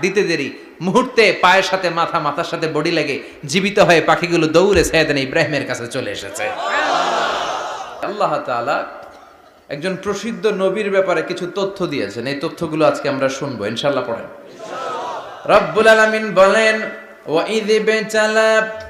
দিতে দেরি। মুহূর্তে পায়ের সাথে মাথা, মাথার সাথে বডি লেগে জীবিত হয়ে পাখিগুলো দৌড়ে সায়দান ইব্রাহিমের কাছে চলে এসেছে। আল্লাহ একজন প্রসিদ্ধ নবীর ব্যাপারে কিছু তথ্য দিয়েছেন। এই তথ্যগুলো আজকে আমরা শুনব। ইনশাল্লাহ পড়েন। রব্বুল আলমিন বলেন ওয়াইদ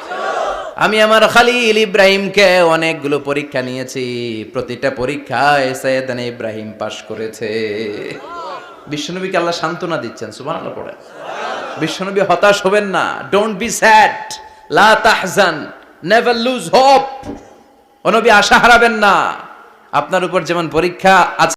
আমি আমার খালিল ইব্রাহিমকে অনেকগুলো পরীক্ষা নিয়েছি। প্রতিটা পরীক্ষায় সৈয়দান ইব্রাহিম পাশ করেছে। বিশ্বনবীকে আল্লাহ সান্ত্বনা দিচ্ছেন, সুবহানাল্লাহ পড়ে বিশ্বনবী হতাশ হবেন না। ডোন্ট বি স্যাড লা তাহজান। নেভার লুজ হোপ ও নবী আশা হারাবেন না। আপনার উপর যেমন পরীক্ষা আছে